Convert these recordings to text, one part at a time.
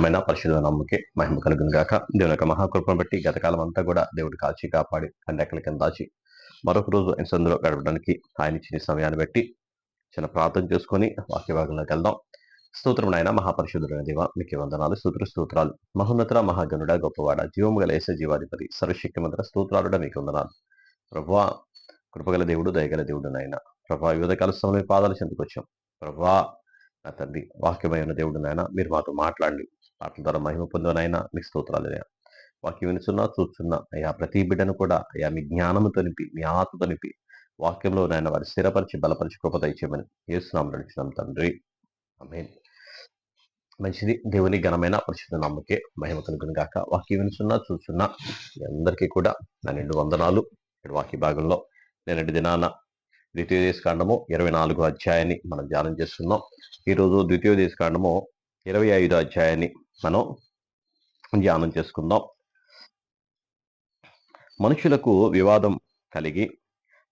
ఘనమైన పరిశుద్ధ నమ్మకే మహిమ కలుగును గాక. దేవుని యొక్క మహాకృపను బట్టి గతకాలం అంతా కూడా దేవుడు కాల్చి కాపాడి కండెక్కల కింద దాచి మరొక రోజు సందులో గడపడానికి ఆయన ఇచ్చిన సమయాన్ని బట్టి చిన్న ప్రార్థన చేసుకొని వాక్య భాగంలోకి వెళ్దాం. స్తోత్రం నాయన మహాపరిశుద్ధుడైన దేవ మీకు వందనాలు స్తోత్ర స్తోత్రాలు. మహోన్నతుల మహాగనుడ గొప్పవాడ జీవము గల ఏస జీవాధిపతి సర్వశక్తిమంత్ర స్తోత్రాలుడ మీకు వందనాలు. ప్రభా కృపగల దేవుడు దయగల దేవుడు నాయన. ప్రభా వివిధ కాల సమయం పాదాలు చెందుకొచ్చాం ప్రభా నా తండ్రి వాక్యమైన దేవుడు నాయన మీరు మాతో మాట్లాడండి. మాటల ద్వారా మహిమ పొందినైనా మీకు స్తోత్రాలు అయ్యా. వాక్యం వినుచున్నా చూస్తున్నా అయ్యా ప్రతి బిడ్డను కూడా అయ్యా మీ జ్ఞానము తనిపి మీ ఆత్మ తనిపి వాక్యంలో నాయన వారి స్థిరపరిచి బలపరిచి కృప దయచేయమని ఏసునాం నడిచినాం తండ్రి. ఆమేన్. మంచిది దేవుని ఘనమైన పరిశుద్ధ నమ్మకే మహిమ కనుకుని కాక వాక్యం వినుచున్నా చూస్తున్నా మీ అందరికీ కూడా నా నిండు వందనాలు. ఇక్కడ వాక్య భాగంలో నేనటి దినాన ద్వితీయోదేశ కాండము ఇరవై నాలుగో అధ్యాయాన్ని మనం ధ్యానం చేస్తున్నాం. ఈరోజు ద్వితీయోదేశ కాండము ఇరవై ఐదో అధ్యాయాన్ని మనం ధ్యానం చేసుకుందాం. మనుషులకు వివాదం కలిగి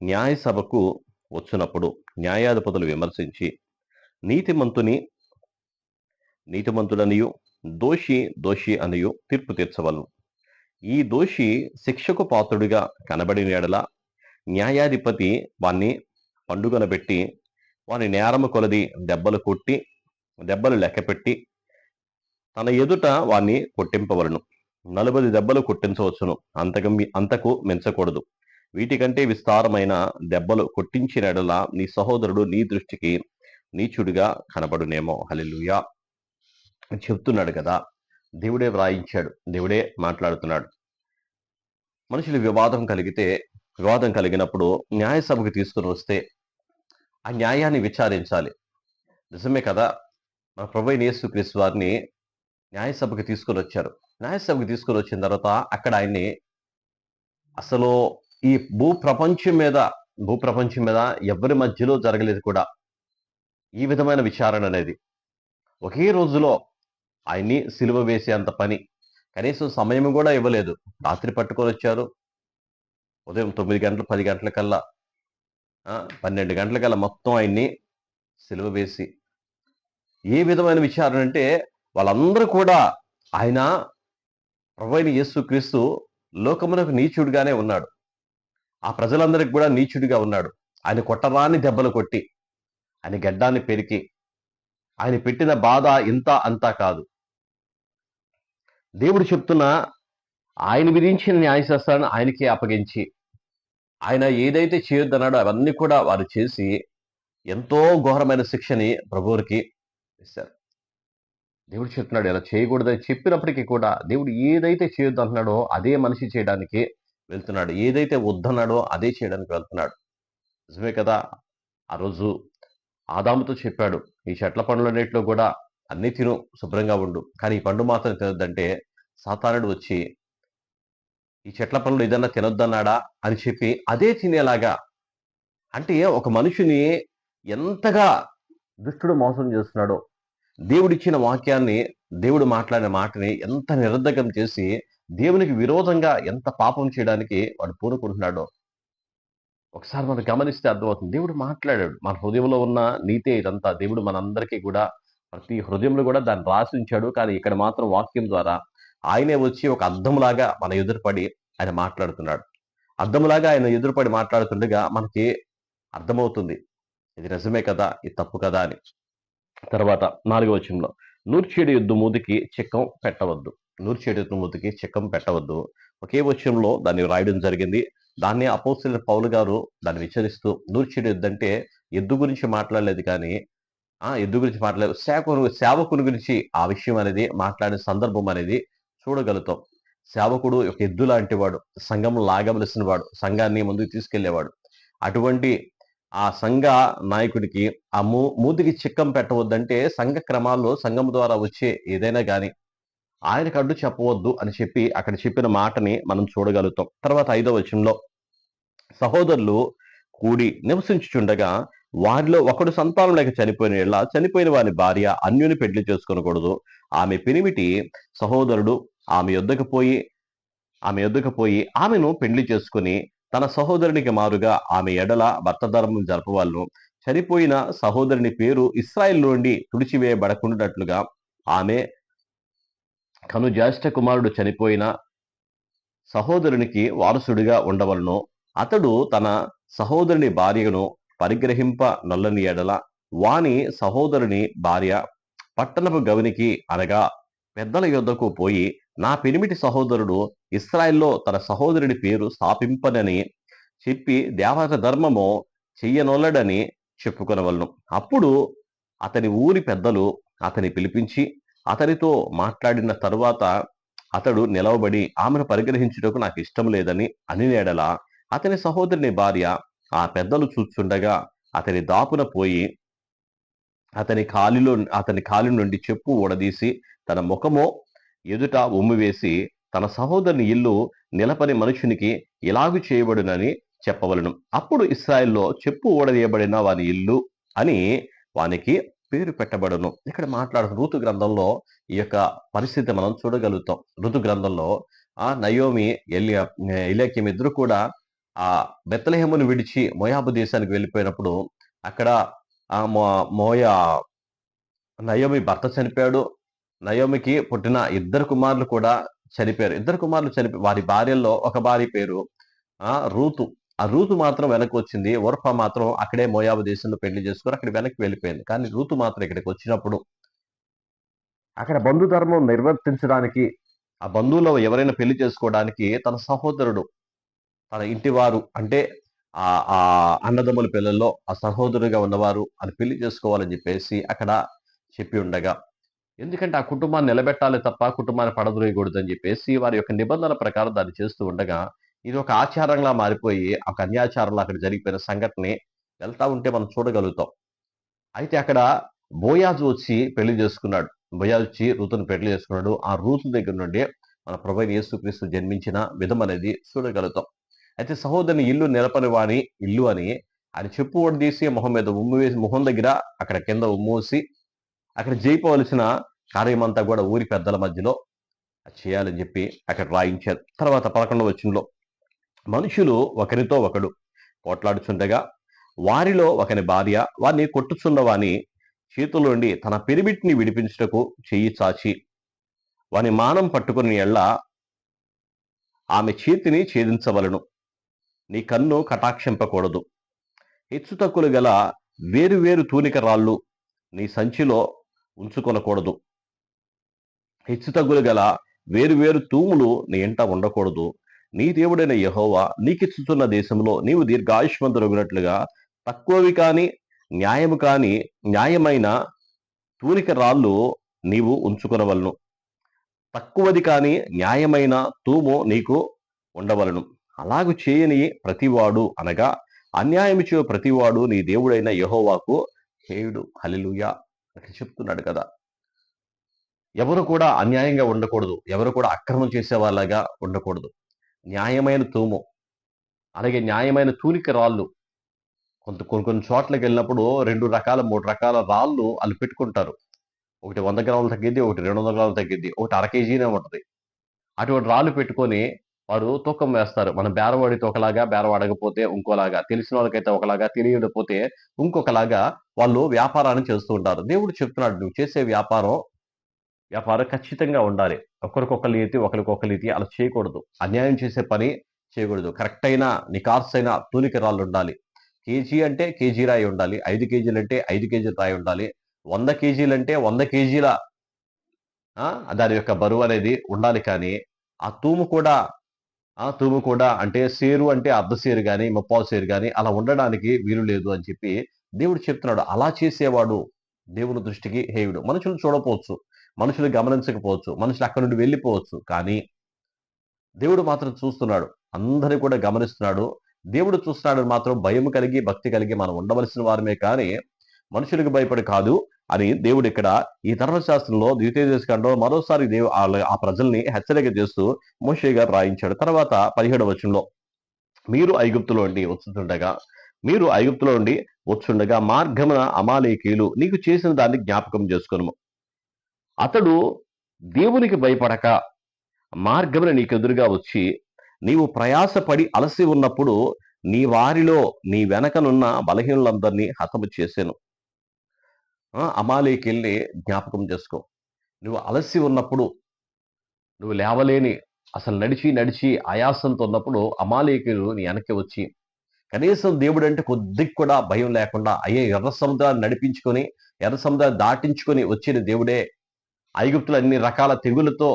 న్యాయ సభకు వచ్చినప్పుడు న్యాయాధిపతులు విమర్శించి నీతిమంతుని నీతిమంతుడనియు దోషి దోషి అనియు తీర్పు తీర్చవలను. ఈ దోషి శిక్షకు పాత్రుడిగా కనబడిన ఎడల న్యాయాధిపతి వాణ్ణి పండుగన పెట్టి వాని నేరము కొలది దెబ్బలు కొట్టి దెబ్బలు లెక్కపెట్టి తన ఎదుట వాణ్ణి కొట్టింపవలను. నలుబది దెబ్బలు కొట్టించవచ్చును. అంతకు మీ- అంతకు మించకూడదు. వీటికంటే విస్తారమైన దెబ్బలు కొట్టించినడల నీ సహోదరుడు నీ దృష్టికి నీచుడిగా కనబడునేమో. హలిలుయా అని చెప్తున్నాడు కదా. దేవుడే వ్రాయించాడు. దేవుడే మాట్లాడుతున్నాడు. మనుషులు వివాదం కలిగితే వివాదం కలిగినప్పుడు న్యాయ సభకు తీసుకుని వస్తే ఆ న్యాయాన్ని విచారించాలి. నిజమే కదా. మన ప్రభు అయిన యేసుక్రీస్తు వారిని న్యాయసభకి తీసుకొని వచ్చారు న్యాయసభకి తీసుకొని వచ్చిన తర్వాత అక్కడ ఆయన్ని అసలు ఈ భూ ప్రపంచం మీద భూ ప్రపంచం మీద ఎవరి మధ్యలో జరగలేదు కూడా. ఈ విధమైన విచారణ అనేది. ఒకే రోజులో ఆయన్ని సిలువ వేసేంత పని. కనీసం సమయం కూడా ఇవ్వలేదు. రాత్రి పట్టుకొని వచ్చారు ఉదయం తొమ్మిది గంటలు పది గంటల కల్లా. పన్నెండు గంటల కల్లా మొత్తం ఆయన్ని సిలువ వేసి. ఏ విధమైన విచారణ అంటే వాళ్ళందరూ కూడా ఆయన ప్రభైన యేసు క్రీస్తు లోకమునకు నీచుడిగానే ఉన్నాడు. ఆ ప్రజలందరికి కూడా నీచుడిగా ఉన్నాడు. ఆయన కొట్టరాని దెబ్బలు కొట్టి ఆయన గడ్డాన్ని పెరికి ఆయన పెట్టిన బాధ ఇంత అంతా కాదు. దేవుడు చెప్తున్న ఆయన విధించిన న్యాయశాస్త్రాన్ని ఆయనకే అప్పగించి ఆయన ఏదైతే చేయొద్దన్నాడో అవన్నీ కూడా వారు చేసి ఎంతో ఘోరమైన శిక్షని ప్రభువురికి ఇస్తారు. దేవుడు చెప్తున్నాడు ఇలా చేయకూడదని చెప్పినప్పటికీ కూడా దేవుడు ఏదైతే చేయొద్దు అంటున్నాడో అదే మనిషి చేయడానికి వెళ్తున్నాడు. ఏదైతే వద్దన్నాడో అదే చేయడానికి వెళ్తున్నాడు. నిజమే కదా? ఆ రోజు ఆదాముతో చెప్పాడు ఈ చెట్ల పండ్లన్నిటిలో కూడా అన్ని తిను శుభ్రంగా ఉండు. కానీ ఈ పండు మాత్రం తినొద్దంటే సాతానుడు వచ్చి ఈ చెట్ల పండ్లు ఏదన్నా తినొద్దన్నాడా? అని చెప్పి అదే తినేలాగా అంటే ఒక మనిషిని ఎంతగా దుష్టుడు మోసం చేస్తున్నాడో దేవుడిచ్చిన వాక్యాన్ని దేవుడు మాట్లాడిన మాటని ఎంత నిరర్ధకం చేసి దేవునికి విరోధంగా ఎంత పాపం చేయడానికి వాడు పూనుకుంటున్నాడో. ఒకసారి మనం గమనిస్తే అర్థమవుతుంది. దేవుడు మాట్లాడాడు. మన హృదయంలో ఉన్న నీతే ఇదంతా దేవుడు మనందరికీ కూడా ప్రతి హృదయంలో కూడా దాన్ని రాసి ఉంచాడు కానీ ఇక్కడ మాత్రం వాక్యం ద్వారా ఆయనే వచ్చి ఒక అర్థంలాగా మన ఎదురుపడి ఆయన మాట్లాడుతున్నాడు. అర్థంలాగా ఆయన ఎదురుపడి మాట్లాడుతుండగా మనకి అర్థమవుతుంది. ఇది నిజమే కదా? ఇది తప్పు కదా? అని. తర్వాత నాలుగో వచనంలో నూర్చేడు యుద్ధ మూతికి చిక్కం పెట్టవద్దు. నూర్చేడు యుద్ధ మూతికి చిక్కం పెట్టవద్దు. ఒకే వచనంలో దాన్ని రాయడం జరిగింది. దాన్ని అపోస్తుల పౌలు గారు దాన్ని విచరిస్తూ నూర్చేడు యుద్ధ అంటే ఎద్దు గురించి మాట్లాడలేదు కానీ ఆ ఎద్దు గురించి మాట్లాడలేదు సేవకుని సేవకుని గురించి ఆ విషయం అనేది మాట్లాడే సందర్భం అనేది చూడగలుగుతాం. సేవకుడు ఒక ఎద్దు లాంటి వాడు సంఘం లాగవలసిన వాడు సంఘాన్ని ముందుకు తీసుకెళ్ళేవాడు. అటువంటి ఆ సంఘ నాయకుడికి ఆ మూ మూతికి చిక్కం పెట్టవద్దంటే సంఘ క్రమాల్లో సంఘం ద్వారా వచ్చే ఏదైనా కానీ ఆయనకు అడ్డు చెప్పవద్దు అని చెప్పి అక్కడ చెప్పిన మాటని మనం చూడగలుగుతాం. తర్వాత ఐదో వచనంలో సహోదరులు కూడి నివసించుచుండగా వారిలో ఒకడు సంతానం లేక చనిపోయిన ఇలా చనిపోయిన వారి భార్య అన్యుని పెళ్ళి చేసుకోనకూడదు ఆమె పినిమిటి సహోదరుడు ఆమె యొద్దకు పోయి ఆమె యొద్దకు పోయి ఆమెను పెళ్ళి చేసుకుని తన సహోదరునికి మారుగా ఆమె ఎడల భర్త ధర్మం జరపవాళ్ళు చనిపోయిన సహోదరుని పేరు ఇస్రాయిల్ నుండి తుడిచివేయబడకుండాట్లుగా ఆమె కను జ్యేష్ఠ కుమారుడు చనిపోయిన సహోదరునికి వారసుడిగా ఉండవలను. అతడు తన సహోదరుని భార్యను పరిగ్రహింప నల్లని ఎడల వాని సహోదరుని భార్య పట్టణపు గవినికి అనగా పెద్దల యొద్దకు పోయి నా పెనిమిటి సహోదరుడు ఇస్రాయిల్లో తన సహోదరుడి పేరు స్థాపింపనని చెప్పి దేవత ధర్మము చెయ్యనొల్లడని చెప్పుకొనవలను. అప్పుడు అతని ఊరి పెద్దలు అతని పిలిపించి అతనితో మాట్లాడిన తరువాత అతడు నిలవబడి ఆమెను పరిగ్రహించుటకు నాకు ఇష్టం లేదని అనినేడల అతని సహోదరుని భార్య ఆ పెద్దలు చూచుండగా అతని దాపున పోయి అతని కాలిలో అతని కాలి నుండి చెప్పు ఊడదీసి తన ముఖము ఎదుట ఉమ్మి వేసి తన సహోదరుని ఇల్లు నిలపని మనుషునికి ఇలాగు చేయబడునని చెప్పవలను. అప్పుడు ఇస్రాయిల్లో చెప్పు ఓడవేయబడిన వాని ఇల్లు అని వానికి పేరు పెట్టబడును. ఇక్కడ మాట్లాడు ఋతు గ్రంథంలో ఈ యొక్క పరిస్థితి మనం చూడగలుగుతాం. ఋతు గ్రంథంలో ఆ నయోమి ఎలియా ఇలేక్యం ఇద్దరు కూడా ఆ బెత్తలహేమును విడిచి మోయాబు దేశానికి వెళ్ళిపోయినప్పుడు అక్కడ ఆ మో మోయా నయోమి భర్త చనిపోయాడు. నయోమికి పుట్టిన ఇద్దరు కుమారులు కూడా చనిపోయారు. ఇద్దరు కుమారులు చనిపో వారి భార్యల్లో ఒక భార్య పేరు ఆ రూతు. ఆ రూతు మాత్రం వెనక్కి వచ్చింది. ఓర్ఫ మాత్రం అక్కడే మోయాబు దేశంలో పెళ్ళి చేసుకుని అక్కడ వెనక్కి వెళ్ళిపోయింది. కానీ రూతు మాత్రం ఇక్కడికి వచ్చినప్పుడు అక్కడ బంధు ధర్మం నిర్వర్తించడానికి ఆ బంధువులో ఎవరైనా పెళ్ళి చేసుకోవడానికి తన సహోదరుడు తన ఇంటి వారు అంటే ఆ ఆ అన్నదమ్ముల పిల్లల్లో ఆ సహోదరుగా ఉన్నవారు అది పెళ్ళి చేసుకోవాలని చెప్పేసి అక్కడ చెప్పి ఉండగా ఎందుకంటే ఆ కుటుంబాన్ని నిలబెట్టాలి తప్ప కుటుంబాన్ని పడద్రోయకూడదు అని చెప్పేసి వారి యొక్క నిబంధనల ప్రకారం దాన్ని చేస్తూ ఉండగా ఇది ఒక ఆచారంగా మారిపోయి ఒక అన్యాచారంలో అక్కడ జరిగిపోయిన సంఘటనని వెళ్తా ఉంటే మనం చూడగలుగుతాం. అయితే అక్కడ బోయాజు వచ్చి పెళ్ళి చేసుకున్నాడు. బోయాజు వచ్చి రూతును పెళ్ళి చేసుకున్నాడు. ఆ రూతు దగ్గర నుండి మన ప్రభు యేసుక్రీస్తు జన్మించిన విధం అనేది చూడగలుగుతాం. అయితే సహోదరుని ఇల్లు నిలపని వాని ఇల్లు అని ఆయన చెప్పు తీసి మొహం మీద ఉమ్ము వేసి మొహం దగ్గర అక్కడ కింద ఉమ్మూసి అక్కడ జయిపోవలసిన కార్యమంతా కూడా ఊరి పెద్దల మధ్యలో చేయాలని చెప్పి అక్కడ రాయించారు. తర్వాత పదకొండవ వచనంలో మనుషులు ఒకరితో ఒకడు పోట్లాడుచుండగా వారిలో ఒకని భార్య వారిని కొట్టుచున్నవాని చేతుల్లోండి తన పిరిబిట్ని విడిపించుటకు చెయ్యి చాచి వాని మానం పట్టుకుని ఎళ్ళ ఆమె చేతిని ఛేదించవలను. నీ కన్ను కటాక్షింపకూడదు. హెచ్చుతక్కులు గల వేరు వేరు తూనిక రాళ్ళు నీ సంచిలో ఉంచుకొనకూడదు. హెచ్చుతగ్గులు గల వేరు వేరు తూములు నీ ఇంట ఉండకూడదు. నీ దేవుడైన యహోవా నీకిచ్చుతున్న దేశంలో నీవు దీర్ఘాయుష్మంతులగినట్లుగా తక్కువవి కాని న్యాయము కాని న్యాయమైన తూనిక రాళ్ళు నీవు ఉంచుకొనవలను. తక్కువది కాని న్యాయమైన తూము నీకు ఉండవలను. అలాగు చేయని ప్రతివాడు అనగా అన్యాయం చే ప్రతివాడు నీ దేవుడైన యహోవాకు హేయుడు. హలిలుయా అక్కడ చెప్తున్నాడు కదా. ఎవరు కూడా అన్యాయంగా ఉండకూడదు. ఎవరు కూడా అక్రమం చేసే వాళ్ళగా ఉండకూడదు. న్యాయమైన తూము. అలాగే న్యాయమైన తూలిక రాళ్ళు. కొంత కొన్ని కొన్ని చోట్లకి వెళ్ళినప్పుడు రెండు రకాల మూడు రకాల రాళ్ళు వాళ్ళు పెట్టుకుంటారు. ఒకటి వంద గ్రాములు తగ్గింది ఒకటి రెండు వందల గ్రాములు తగ్గింది ఒకటి అర కేజీనే ఉంటుంది. అటువంటి రాళ్ళు పెట్టుకొని వారు తూకం వేస్తారు. మన బేరవాడితో ఒకలాగా బేరవాడకపోతే ఇంకోలాగా తెలిసిన వాళ్ళకైతే ఒకలాగా తెలియకపోతే ఇంకొకలాగా వాళ్ళు వ్యాపారాన్ని చేస్తూ ఉంటారు. దేవుడు చెప్తున్నాడు నువ్వు చేసే వ్యాపారం వ్యాపారం ఖచ్చితంగా ఉండాలి. ఒకరికొకరు రీతి ఒకరికొకరు రీతి అలా చేయకూడదు. అన్యాయం చేసే పని చేయకూడదు. కరెక్ట్ అయిన నికార్స్ అయిన తూలికరాళ్ళు ఉండాలి. కేజీ అంటే కేజీ రాయి ఉండాలి. ఐదు కేజీలు అంటే ఐదు కేజీల రాయి ఉండాలి. వంద కేజీలు అంటే వంద కేజీల దాని యొక్క బరువు అనేది ఉండాలి కానీ ఆ తూము కూడా ఆ తూము కూడా అంటే సేరు అంటే అర్ధ సేరు కానీ ముప్పావు సేరు కానీ అలా ఉండడానికి వీలు లేదు అని చెప్పి దేవుడు చెప్తున్నాడు. అలా చేసేవాడు దేవుని దృష్టికి హేయుడు. మనుషులు చూడపోవచ్చు మనుషులు గమనించకపోవచ్చు. మనుషులు అక్కడి నుండి వెళ్ళిపోవచ్చు. కానీ దేవుడు మాత్రం చూస్తున్నాడు. అందరినీ కూడా గమనిస్తున్నాడు. దేవుడు చూస్తున్నాడు మాత్రం భయం కలిగి భక్తి కలిగి మనం ఉండవలసిన వారమే కానీ మనుషులకు భయపడి కాదు. అని దేవుడు ఇక్కడ ఈ ధర్మశాస్త్రంలో ద్వితీయదేశకంలో మరోసారి దేవు ఆ- ఆ ప్రజల్ని హెచ్చరిక చేస్తూ మోషే గారు రాయించాడు. తర్వాత పదిహేడవ వచనంలో మీరు ఐగుప్తులో ఉండి వచ్చుతుండగా మీరు ఐగుప్తులో ఉండి వచ్చుండగా మార్గమున అమాలేకీలు నీకు చేసిన దాన్ని జ్ఞాపకం చేసుకును అతడు దేవునికి భయపడక మార్గమున నీకెదురుగా వచ్చి నీవు ప్రయాసపడి అలసి ఉన్నప్పుడు నీ వారిలో నీ వెనకనున్న బలహీనులందరినీ హతము చేశాను అమాలేకెళ్ళి జ్ఞాపకం చేసుకో. నువ్వు అలసి ఉన్నప్పుడు నువ్వు లేవలేని అసలు నడిచి నడిచి ఆయాసంతో ఉన్నప్పుడు అమాలేకులు నీ వెనక్కి వచ్చి కనీసం దేవుడు అంటే కొద్దిగా కూడా భయం లేకుండా అయ్యే ఎర్ర సముద్రాన్ని నడిపించుకొని ఎర్ర సముద్రాన్ని దాటించుకొని వచ్చిన దేవుడే ఐగుప్తులు అన్ని రకాల తెగులతో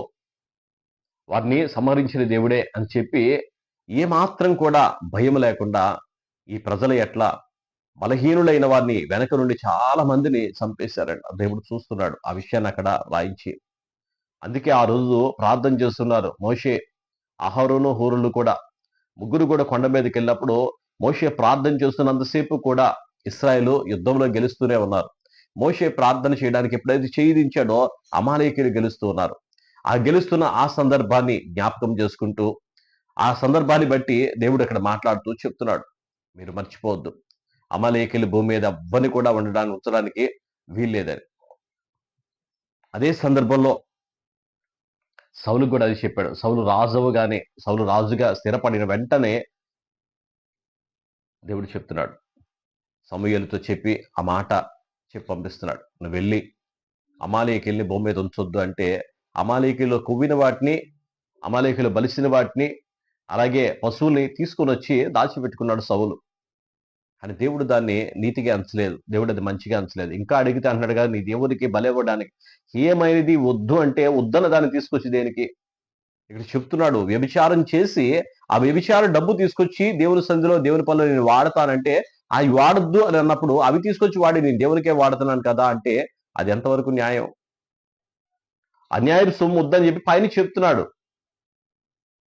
వారిని సంహరించిన దేవుడే అని చెప్పి ఏమాత్రం కూడా భయం లేకుండా ఈ ప్రజలు ఎట్లా బలహీనులైన వారిని వెనక నుండి చాలా మందిని చంపేశారండి దేవుడు చూస్తున్నాడు ఆ విషయాన్ని అక్కడ రాయించి. అందుకే ఆ రోజు ప్రార్థన చేస్తున్నారు మోషే అహరోను హూరులు కూడా. ముగ్గురు కూడా కొండ మీదకి వెళ్ళినప్పుడు మోషే ప్రార్థన చేస్తున్నంతసేపు కూడా ఇస్రాయలు యుద్ధంలో గెలుస్తూనే ఉన్నారు. మోషే ప్రార్థన చేయడానికి ఎప్పుడైతే చేయించాడో అమాలేకులు గెలుస్తూ ఉన్నారు. ఆ గెలుస్తున్న ఆ సందర్భాన్ని జ్ఞాపకం చేసుకుంటూ ఆ సందర్భాన్ని బట్టి దేవుడు అక్కడ మాట్లాడుతూ చెప్తున్నాడు. మీరు మర్చిపోవద్దు. అమలేకిలు భూమి మీద అవ్వని కూడా ఉండడానికి ఉంచడానికి వీల్లేదని. అదే సందర్భంలో సౌలు కూడా అది చెప్పాడు. సౌలు రాజుగానే సౌలు రాజుగా స్థిరపడిన వెంటనే దేవుడు చెప్తున్నాడు. సమూహలతో చెప్పి ఆ మాట చెప్పి పంపిస్తున్నాడు. నువ్వు వెళ్ళి అమాలేకెళ్ళి భూమి మీద ఉంచొద్దు అంటే అమాలేకిలో కొవ్విన వాటిని అమాలేకిలో బలిసిన వాటిని అలాగే పశువుల్ని తీసుకొని వచ్చి దాచిపెట్టుకున్నాడు సౌలు. అని దేవుడు దాన్ని నీతిగా అంచలేదు. దేవుడు అది మంచిగా అంచలేదు. ఇంకా అడిగితే అంటున్నాడు కదా నీ దేవుడికి బలవ్వడానికి ఏమైనది వద్దు అంటే వద్దన దాన్ని తీసుకొచ్చి దేనికి? ఇక్కడ చెప్తున్నాడు. వ్యభిచారం చేసి ఆ వ్యభిచారం డబ్బు తీసుకొచ్చి దేవుని సంధిలో దేవుని పనులు నేను వాడతానంటే అవి వాడద్దు అని అన్నప్పుడు అవి తీసుకొచ్చి వాడి నేను దేవునికే వాడుతున్నాను కదా అంటే అది ఎంతవరకు న్యాయం? అన్యాయం సొమ్ము వద్దని చెప్పి పైన చెప్తున్నాడు.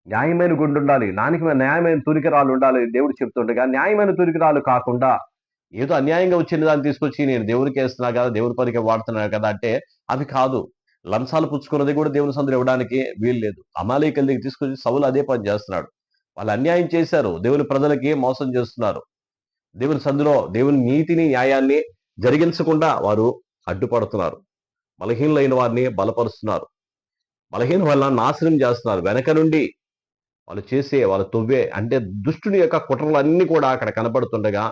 న్యాయమైన గుండు ఉండాలి. నానికి న్యాయమైన తురికరాలు ఉండాలి దేవుడు చెప్తుండగా న్యాయమైన తురికరాలు కాకుండా ఏదో అన్యాయంగా వచ్చిన దాన్ని తీసుకొచ్చి నేను దేవుడికి వేస్తున్నా కదా దేవుడి పనికి వాడుతున్నా కదా అంటే అవి కాదు. లంచాలు పుచ్చుకున్నది కూడా దేవుని సందులు ఇవ్వడానికి వీలు లేదు. అమాలయకల దగ్గర తీసుకొచ్చి సవులు అదే పని చేస్తున్నాడు. వాళ్ళు అన్యాయం చేశారు. దేవుని ప్రజలకి మోసం చేస్తున్నారు. దేవుని సందులో దేవుని నీతిని న్యాయాన్ని జరిగించకుండా వారు అడ్డుపడుతున్నారు. బలహీనులైన వారిని బలపరుస్తున్నారు. బలహీన వల్ల నాశనం చేస్తున్నారు. వెనక నుండి వాళ్ళు చేసే వాళ్ళు తొవ్వే అంటే దుష్టుని యొక్క కుట్రలన్నీ కూడా అక్కడ కనబడుతుండగా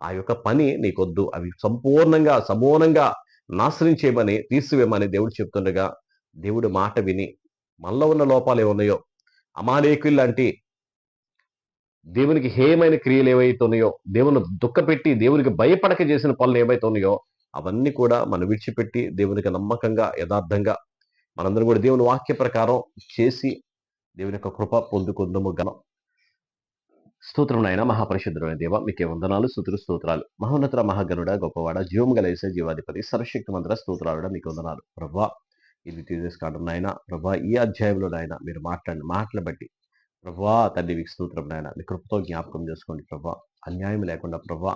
ఆ యొక్క పని నీకొద్దు. అవి సంపూర్ణంగా సమూలంగా నాశనం చేయమని తీసివేయమని దేవుడు చెప్తుండగా దేవుడు మాట విని మనలో ఉన్న లోపాలు ఏమున్నాయో అమాలేకులు లాంటి దేవునికి హేయమైన క్రియలు ఏవైతే ఉన్నాయో దేవుని దుఃఖపెట్టి దేవునికి భయపడక చేసిన పనులు ఏవైతే ఉన్నాయో అవన్నీ కూడా మనం విడిచిపెట్టి దేవునికి నమ్మకంగా యథార్థంగా మనందరం కూడా దేవుని వాక్య ప్రకారం చేసి దేవుని యొక్క కృప పొందుకుందము గనం స్తోత్రం నాయన మహాపరిశుద్ధమైన దేవ మీకే వందనాలు సుతులు స్తోత్రాలు. మహోన్నత మహాగనుడ గొప్పవాడ జీవం గలేసే జీవాధిపతి సర్వశక్తి మంత్ర స్తోత్రాలుడ మీకు వందనాలు. ప్రభా ఇది తీసేసుకోవడం నాయన ప్రభా ఈ అధ్యాయంలో నాయన మీరు మాట్లాడిన మాటలు బట్టి ప్రభా తండ్రి మీకు స్తోత్రం నాయన మీ కృపతో జ్ఞాపకం చేసుకోండి ప్రభా. అన్యాయం లేకుండా ప్రభా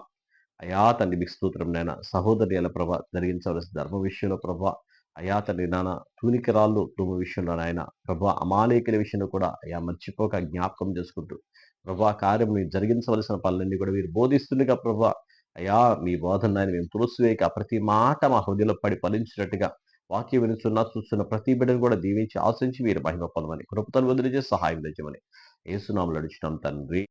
అయా తండ్రి మీకు స్తోత్రం నాయన సహోదరుల ప్రభా జరిగించవలసిన ధర్మ విషయంలో ప్రభా అయా తండ్రి నాన్న. తూనికి రాళ్ళు తుమ్ము విషయంలో నాయన ప్రభా అమాలేకుల విషయంలో కూడా అయా మర్చిపోక జ్ఞాపకం చేసుకుంటూ ప్రభా కార్యం మీరు జరిగించవలసిన పనులన్నీ కూడా మీరు బోధిస్తుండగా ప్రభా అయా మీ బోధన ఆయన మేము తులసివేయక ప్రతి మాట మా హృదయంలో పడి ఫలించినట్టుగా వాక్యం వినిస్తున్న చూస్తున్న ప్రతి బిడ్డను కూడా దీవించి ఆశించి మీరు మహిమ పొందమని కృపతను వదిలించే సహాయం తెచ్చమని ఏసునాములు అడుచున్నాం తండ్రి.